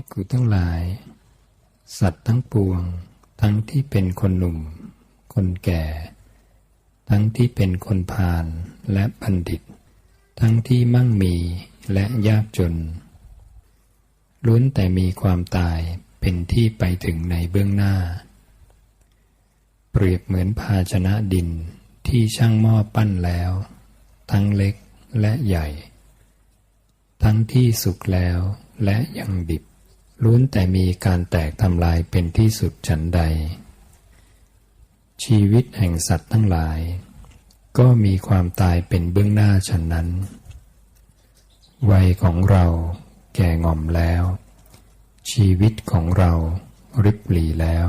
ภิกขุทั้งหลาย สัตว์ทั้งปวง ทั้งที่เป็นคนหนุ่ม คนแก่ ทั้งที่เป็นคนพาลและบัณฑิต ทั้งที่มั่งมีและยากจนล้วนแต่มีความตายเป็นที่ไปถึงในเบื้องหน้า เปรียบเหมือนภาชนะดินที่ช่างหม้อปั้นแล้ว ทั้งเล็กและใหญ่ ทั้งที่สุกแล้วและยังดิบ ล้วนแต่มีการแตกทำลายเป็นที่สุดฉันใด ชีวิตแห่งสัตว์ทั้งหลาย ก็มีความตายเป็นเบื้องหน้าฉันนั้น วัยของเราแก่ง่อมแล้ว ชีวิตของเราริบหลีแล้ว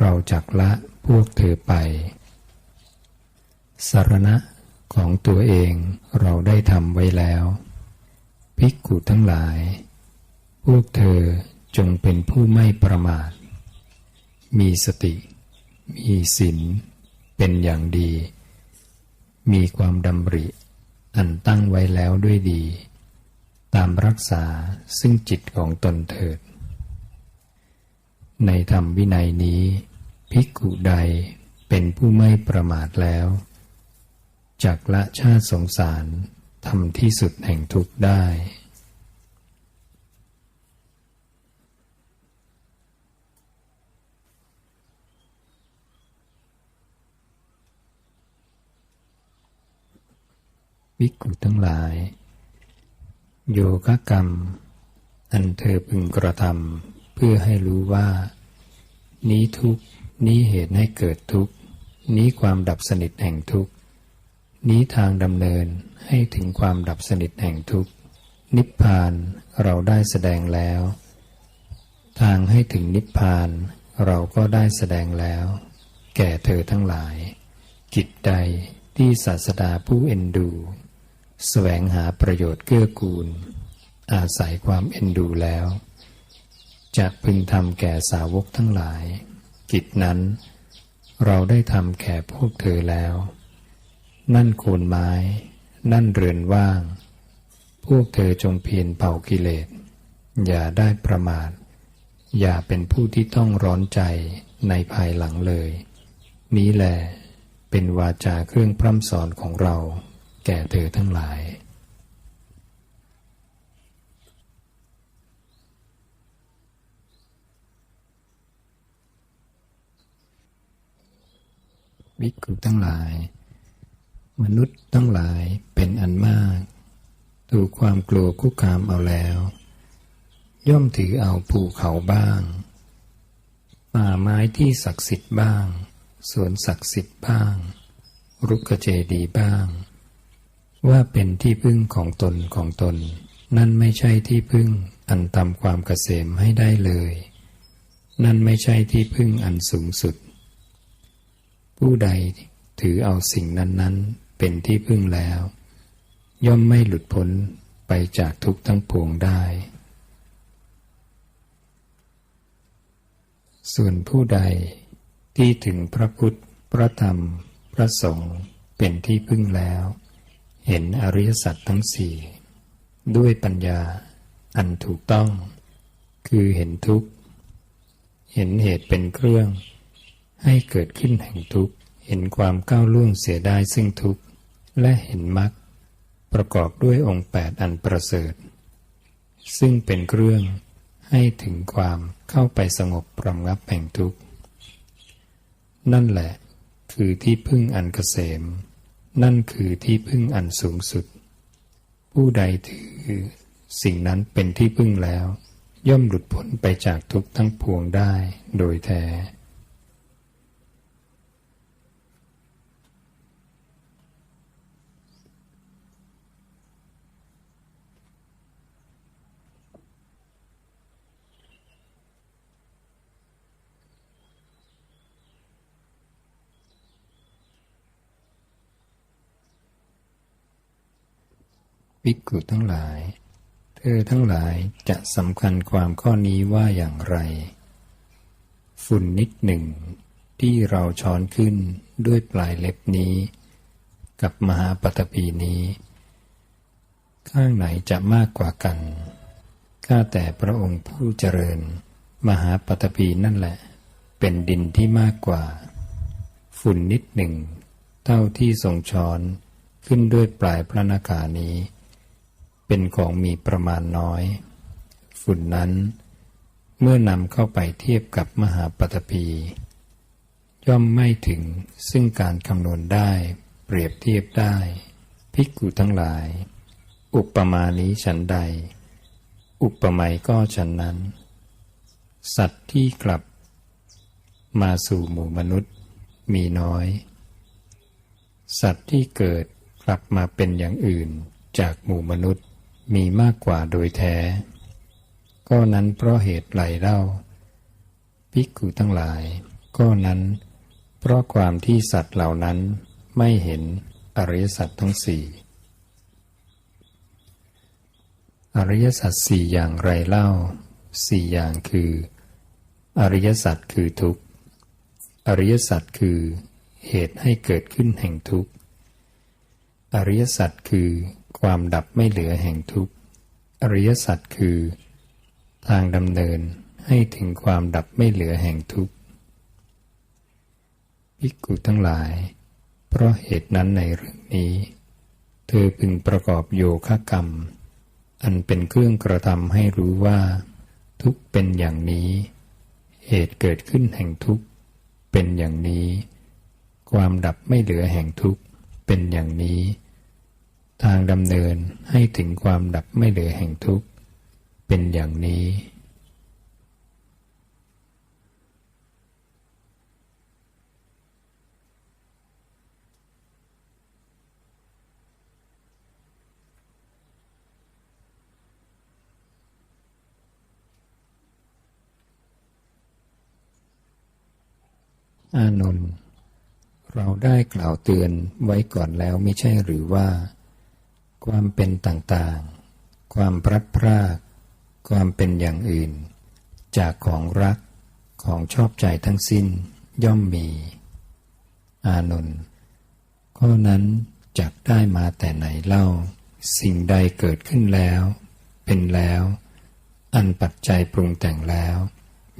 เราจักละพวกเธอไป สารณะของตัวเองเราได้ทำไว้แล้ว ภิกขุทั้งหลาย พวกเธอจงเป็นผู้ไม่ประมาท มีสติ มีศีล เป็นอย่างดี มีความดำริ อันตั้งไว้แล้วด้วยดี ตามรักษาซึ่งจิตของตนเถิด ในธรรมวินัยนี้ ภิกขุใดเป็นผู้ไม่ประมาทแล้ว จากละชาติสงสารทำที่สุดแห่งทุกข์ได้ วิกุทั้งหลาย โยคะกรรม อันเธอพึงกระทำเพื่อให้รู้ว่า นี้ทุกนี้เหตุให้เกิดทุกนี้ความดับสนิทแห่งทุกนี้ทางดำเนินให้ถึงความดับสนิทแห่งทุกนิพพานเราได้แสดงแล้ว ทางให้ถึงนิพพานเราก็ได้แสดงแล้ว แก่เธอทั้งหลาย กิจใดที่ศาสดาผู้เอ็นดู แสวงหาประโยชน์เกื้อกูล อาศัยความเอ็นดูแล้วจะพึงทำแก่สาวกทั้งหลาย กิจนั้น เราได้ทำแก่พวกเธอแล้ว นั่นโคนไม้ นั่นเรือนว่าง พวกเธอจงเพียรเผากิเลส อย่าได้ประมาท อย่าเป็นผู้ที่ต้องร้อนใจในภายหลังเลย นี้แหละเป็นวาจาเครื่องพร่ำสอนของเรา แก่เธอทั้งหลาย วิกุทั้งหลาย มนุษย์ทั้งหลายเป็นอันมาก ถูกความกลัวคุกคามเอาแล้ว ย่อมถือเอาภูเขาบ้าง ป่าไม้ที่ศักดิ์สิทธิ์บ้างสวนศักดิ์สิทธิ์บ้าง รุกเจดีบ้าง ว่าเป็นที่พึ่งของตนของตน นั่นไม่ใช่ที่พึ่งอันทำความเกษมให้ได้เลย นั่นไม่ใช่ที่พึ่งอันสูงสุด ผู้ใดถือเอาสิ่งนั้นเป็นที่พึ่งแล้ว ย่อมไม่หลุดพ้นไปจากทุกทั้งปวงได้ ส่วนผู้ใดที่ถึงพระพุทธ พระธรรม พระสงฆ์เป็นที่พึ่งแล้ว เห็นอริยสัจทั้งสี่ด้วยปัญญาอันถูกต้อง คือเห็นทุกข์ เห็นเหตุเป็นเครื่อง ให้เกิดขึ้นแห่งทุกข์ เห็นความก้าวล่วงเสียได้ซึ่งทุกข์ และเห็นมรรคประกอบด้วยองค์แปดอันประเสริฐ ซึ่งเป็นเครื่องให้ถึงความเข้าไปสงบปรงับแห่งทุกข์ นั่นแหละคือที่พึ่งอันเกษม นั่นคือที่พึ่งอันสูงสุด ผู้ใดถือ สิ่งนั้นเป็นที่พึ่งแล้ว ย่อมหลุดพ้นไปจากทุกข์ทั้งปวงได้โดยแท้ ภิกขุทั้งหลาย เธอทั้งหลายจะสำคัญความข้อนี้ว่าอย่างไร ฝุ่นนิดหนึ่ง ที่เราช้อนขึ้นด้วยปลายเล็บนี้ กับมหาปฐพีนี้ ข้างไหนจะมากกว่ากัน ข้าแต่พระองค์ผู้เจริญ มหาปฐพีนั่นแหละ เป็นดินที่มากกว่า ฝุ่นนิดหนึ่ง เท่าที่ทรงช้อนขึ้นด้วยปลายพระนาคานี้ เป็นของมีประมาณน้อย ฝุ่นนั้น เมื่อนำเข้าไปเทียบกับมหาปฐพี ย่อมไม่ถึงซึ่งการคำนวณได้ เปรียบเทียบได้ภิกขุทั้งหลาย อุปมานี้ฉันใด อุปไมยก็ฉันนั้น สัตว์ที่กลับ มาสู่หมู่มนุษย์มีน้อย สัตว์ที่เกิดกลับมาเป็นอย่างอื่นจากหมู่มนุษย์ มีมากกว่าโดยแท้ ก็นั้นเพราะเหตุไหลเล่าภิกขุทั้งหลาย ก็นั้น เพราะความที่สัตว์เหล่านั้นไม่เห็นอริยสัจทั้งสี่อริยสัจสี่อย่างไรเล่าสี่อย่างคือ อริยสัจคือทุกข์อริยสัจคือเหตุให้เกิดขึ้นแห่งทุกข์อริยสัจคือ ความดับไม่เหลือแห่งทุกข์อริยสัจคือ ทางดำเนินให้ถึงความดับไม่เหลือแห่งทุกข์ภิกขุทั้งหลาย เพราะเหตุนั้นในเรื่องนี้ เธอพึงประกอบโยคะกรรม อันเป็นเครื่องกระทำให้รู้ว่า ทุกเป็นอย่างนี้ เหตุเกิดขึ้นแห่งทุกเป็นอย่างนี้ ความดับไม่เหลือแห่งทุกเป็นอย่างนี้ ทางดำเนินให้ถึงความดับไม่เหลือแห่งทุกเป็นอย่างนี้ อานนท์เราได้กล่าวเตือนไว้ก่อนแล้วไม่ใช่หรือว่า ความเป็นต่างๆ ความพลัดพราก ความเป็นอย่างอื่น จากของรักของชอบใจทั้งสิ้นย่อมมี อานนท์ข้อนั้นจักได้มาแต่ไหนเล่า สิ่งใดเกิดขึ้นแล้ว เป็นแล้ว อันปัจจัยปรุงแต่งแล้ว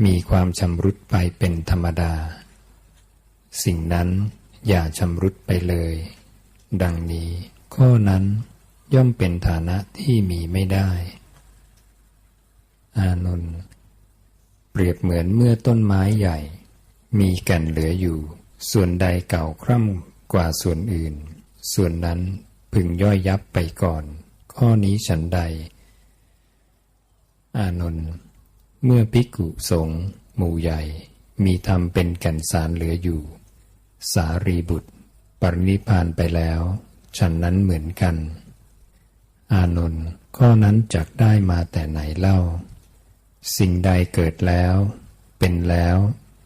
มีความชำรุดไปเป็นธรรมดา สิ่งนั้นอย่าชำรุดไปเลย ดังนี้ข้อนั้น ย่อมเป็นฐานะที่มีไม่ได้ อานนท์เปรียบเหมือนเมื่อต้นไม้ใหญ่ มีแก่นเหลืออยู่ ส่วนใดเก่าคร่ำกว่าส่วนอื่น ส่วนนั้นพึงย่อยยับไปก่อน ข้อนี้ฉันใด อานนท์เมื่อภิกขุสงฆ์หมู่ใหญ่ มีธรรมเป็นแก่นสารเหลืออยู่ สารีบุตร ปรินิพานไปแล้ว ฉันนั้นเหมือนกัน อานนท์ข้อนั้นจักได้มาแต่ไหนเล่า สิ่งใดเกิดแล้ว เป็นแล้ว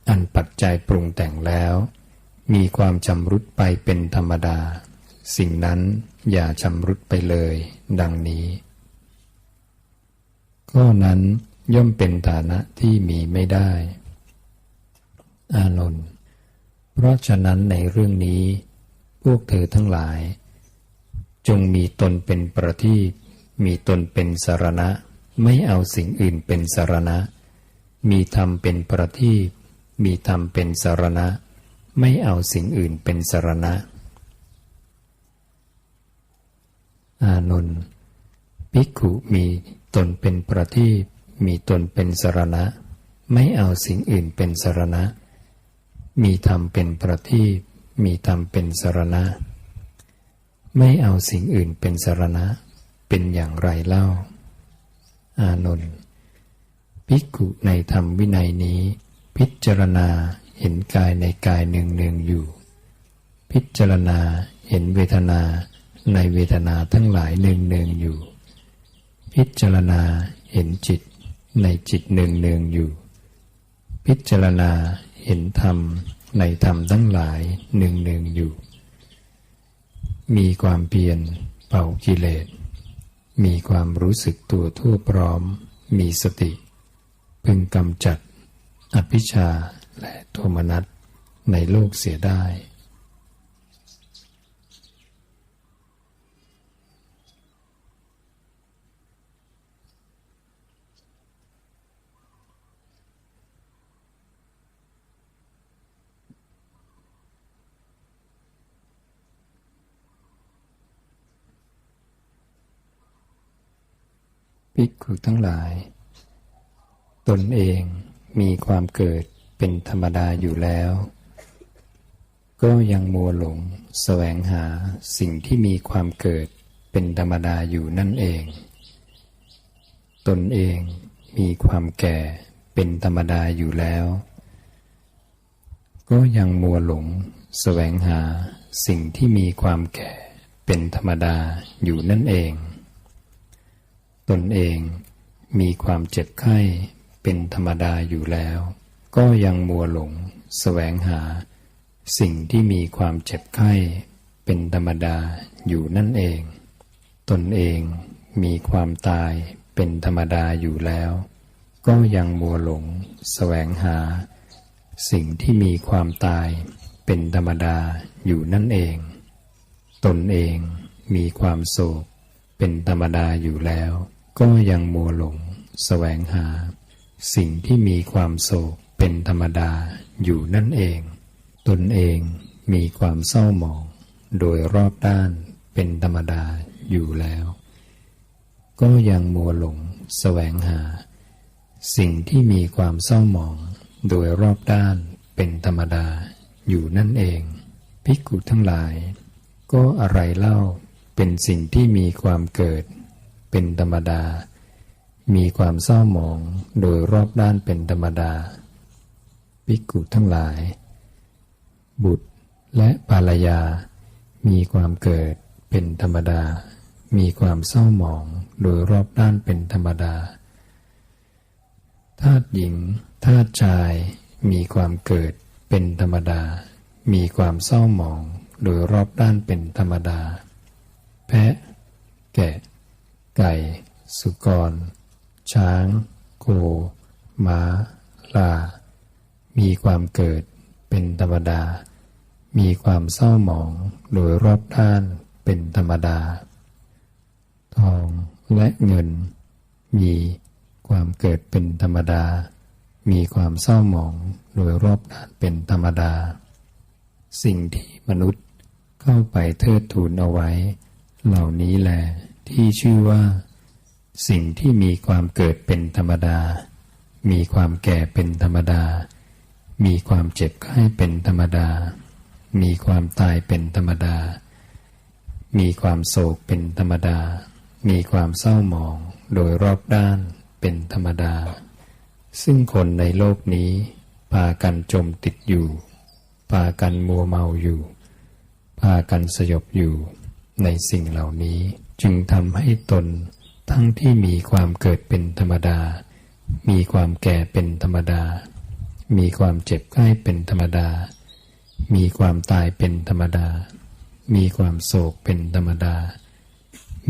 อันปัจจัยปรุงแต่งแล้ว มีความชำรุดไปเป็นธรรมดา สิ่งนั้นอย่าชำรุดไปเลย ดังนี้ ข้อนั้นย่อมเป็นฐานะที่มีไม่ได้ อานนท์เพราะฉะนั้นในเรื่องนี้ พวกเธอทั้งหลาย จงมีตนเป็นประทีปมีตนเป็นสารณะ ไม่เอาสิ่งอื่นเป็นสารณะ มีธรรมเป็นประทีปมีธรรมเป็นสารณะ ไม่เอาสิ่งอื่นเป็นสารณะ อานนท์ภิกขุมีตนเป็นประทีปมีตนเป็นสารณะ ไม่เอาสิ่งอื่นเป็นสารณะ มีธรรมเป็นประทีปมีธรรมเป็นสารณะ ไม่เอาสิ่งอื่นเป็นสรณะ เป็นอย่างไรเล่า อานนท์ภิกขุในธรรมวินัยนี้ พิจารณาเห็นกายในกายเนืองเนืองอยู่ พิจารณาเห็นเวทนาในเวทนาทั้งหลายเนืองเนืองอยู่ พิจารณาเห็นจิตในจิตเนืองเนืองอยู่ พิจารณาเห็นธรรมในธรรมทั้งหลายหนึ่งหนึ่งอยู่ มีความเพียรเป่ากิเลส มีความรู้สึกตัวทั่วพร้อม มีสติ พึงกำจัดอภิชาและโทมนัสในโลกเสียได้ ภิกขุทั้งหลาย ตนเองมีความเกิดเป็นธรรมดาอยู่แล้ว ก็ยังมัวหลงแสวงหาสิ่งที่มีความเกิดเป็นธรรมดาอยู่นั่นเอง ตนเองมีความแก่เป็นธรรมดาอยู่แล้ว ก็ยังมัวหลงแสวงหาสิ่งที่มีความแก่เป็นธรรมดาอยู่นั่นเอง ตนเองมีความเจ็บไข้เป็นธรรมดาอยู่แล้ว ก็ยังมัวหลงแสวงหา สิ่งที่มีความเจ็บไข้เป็นธรรมดาอยู่นั่นเอง ตนเองมีความตายเป็นธรรมดาอยู่แล้ว ก็ยังมัวหลงแสวงหา สิ่งที่มีความตายเป็นธรรมดาอยู่นั่นเอง ตนเองมีความโศก เป็นธรรมดาอยู่แล้ว ก็ยังมัวหลงแสวงหา สิ่งที่มีความโศกเป็นธรรมดาอยู่นั่นเอง ตนเองมีความเศร้าหมอง โดยรอบด้านเป็นธรรมดาอยู่แล้ว ก็ยังมัวหลงแสวงหา สิ่งที่มีความเศร้าหมอง โดยรอบด้านเป็นธรรมดาอยู่นั่นเองภิกขุทั้งหลาย ก็อะไรเล่า เป็นสิ่งที่มีความเกิด เป็นธรรมดา มีความเศร้าหมองโดยรอบด้านเป็นธรรมดาภิกขุทั้งหลาย บุตรและภรรยา มีความเกิดเป็นธรรมดา มีความเศร้าหมองโดยรอบด้านเป็นธรรมดาทาตุหญิงทาตุชาย มีความเกิดเป็นธรรมดา มีความเศร้าหมองโดยรอบด้านเป็นธรรมดา แพะ แกะ ไก่ สุกร ช้าง โค ม้า ลา มีความเกิดเป็นธรรมดา มีความเศร้าหมองโดยรอบด้านเป็นธรรมดา ทองและเงิน มีความเกิดเป็นธรรมดา มีความเศร้าหมองโดยรอบด้านเป็นธรรมดา สิ่งที่มนุษย์เข้าไปเทิดทูนเอาไว้ เหล่านี้แหละที่ชื่อว่า สิ่งที่มีความเกิดเป็นธรรมดา มีความแก่เป็นธรรมดา มีความเจ็บไข้เป็นธรรมดา มีความตายเป็นธรรมดา มีความโศกเป็นธรรมดา มีความเศร้าหมองโดยรอบด้านเป็นธรรมดา ซึ่งคนในโลกนี้พากันจมติดอยู่ พากันมัวเมาอยู่ พากันสยบอยู่ ในสิ่งเหล่านี้จึงทำให้ตนทั้งที่มีความเกิดเป็นธรรมดา มีความแก่เป็นธรรมดา มีความเจ็บไข้เป็นธรรมดา มีความตายเป็นธรรมดา มีความโศกเป็นธรรมดา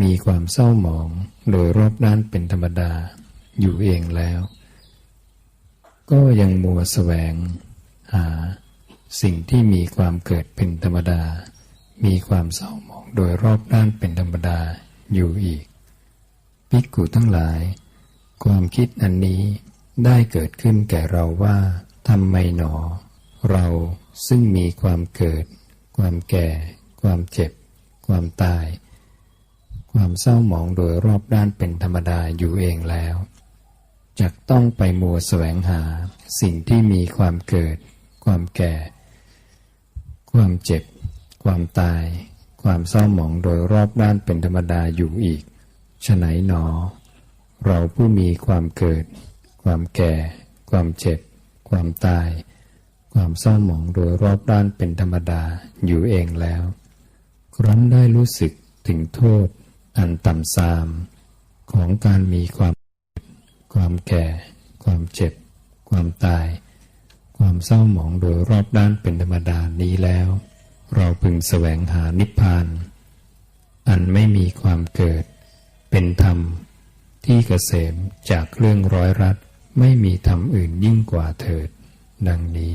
มีความเศร้าหมองโดยรอบด้านเป็นธรรมดา อยู่เองแล้ว ก็ยังมัวแสวง หา สิ่งที่มีความเกิดเป็นธรรมดา มีความเศร้าหมองโดยรอบด้านเป็นธรรมดาอยู่อีกภิกขุทั้งหลาย ความคิดอันนี้ได้เกิดขึ้นแก่เราว่าทำไมหนอ เราซึ่งมีความเกิด ความแก่ ความเจ็บ ความตาย ความเศร้าหมองโดยรอบด้านเป็นธรรมดาอยู่เองแล้วจะต้องไปมัวแสวงหา สิ่งที่มีความเกิด ความแก่ ความเจ็บ ความตาย ความเศร้าหมองโดยรอบด้านเป็นธรรมดาอยู่อีกฉะไหนหนอ เราผู้มีความเกิด ความแก่ ความเจ็บ ความตาย ความเศร้าหมองโดยรอบด้านเป็นธรรมดาอยู่เองแล้ว ครั้นได้รู้สึกถึงโทษ อันต่ำทราม ของการมีความความแก่ ความเจ็บ ความตาย ความเศร้าหมองโดยรอบด้านเป็นธรรมดานี้แล้ว เราพึงแสวงหานิพพาน อันไม่มีความเกิด เป็นธรรม ที่เกษมจากเรื่องร้อยรัดไม่มีธรรมอื่นยิ่งกว่าเถิด ดังนี้